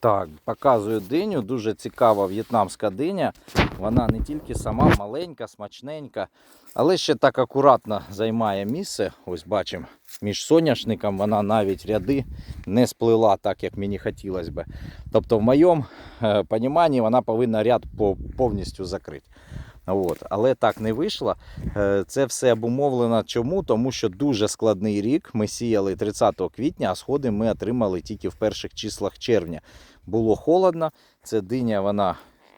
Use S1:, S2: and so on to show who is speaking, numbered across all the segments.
S1: Так, показую диню. Дуже цікава в'єтнамська диня. Вона не тільки сама маленька, смачненька, але ще так акуратно займає місце. Ось бачимо, між соняшником вона навіть ряди не сплила так, як мені хотілося би. Тобто, в моєму розумінні вона повинна ряд повністю закрити. От. Але так не вийшло. Е, Це все обумовлено чому? Тому що дуже складний рік. Ми сіяли 30 квітня, а сходи ми отримали тільки в перших числах червня. Було холодно. Це диня, вона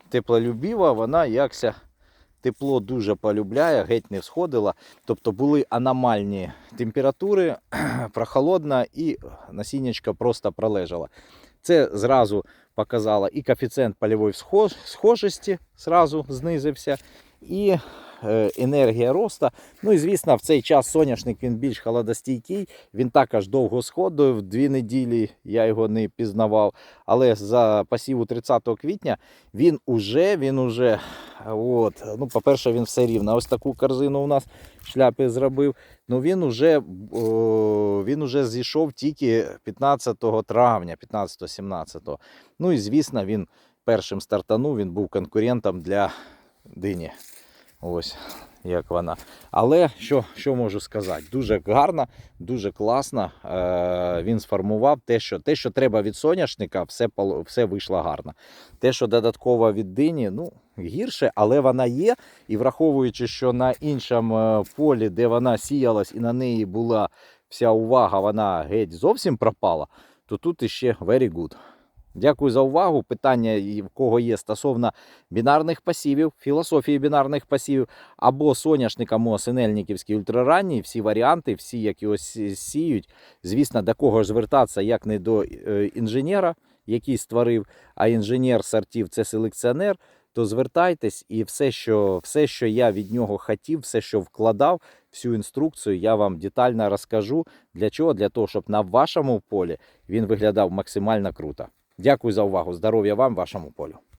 S1: теплолюбіва, вона якся тепло дуже полюбляє, геть не сходила. Тобто були аномальні температури, прохолодна і насіннячка просто пролежала. Це зразу показало і коефіцієнт польової схожості зразу знизився, і енергія росту. Ну і звісно, в цей час соняшник він більш холодостійкий, він також довго сходив, дві неділі я його не пізнавав. Але за посіву 30 квітня він уже, він уже, от, ну, по-перше, він все рівно. Ось таку корзину у нас в шляпі зробив. Ну він уже, о, він уже зійшов тільки 15 травня, 15-17. Ну і звісно, він першим стартанув, він був конкурентом для дині. Ось як вона. Але що, що можу сказати? Дуже гарно, дуже класно. Е, він сформував те, що, те, що треба від соняшника, все, все вийшло гарно. Те, що додатково від дині, ну, гірше, але вона є. І враховуючи, що на іншому е, полі, де вона сіялась і на неї була вся увага, вона геть зовсім пропала, то тут іще very good. Дякую за увагу. Питання, в кого є стосовно бінарних пасівів, філософії бінарних пасівів або соняшника Моосинельниківський ультраранній, всі варіанти, всі, які ось сіють. Звісно, до кого ж звертатися, як не до е, інженера, який створив, а інженер сортів це селекціонер. То звертайтесь, і все, що, все, що я від нього хотів, все, що вкладав, всю інструкцію, я вам детально розкажу. Для чого? Для того, щоб на вашому полі він виглядав максимально круто. Дякую за увагу. Здоров'я вам, вашому полю.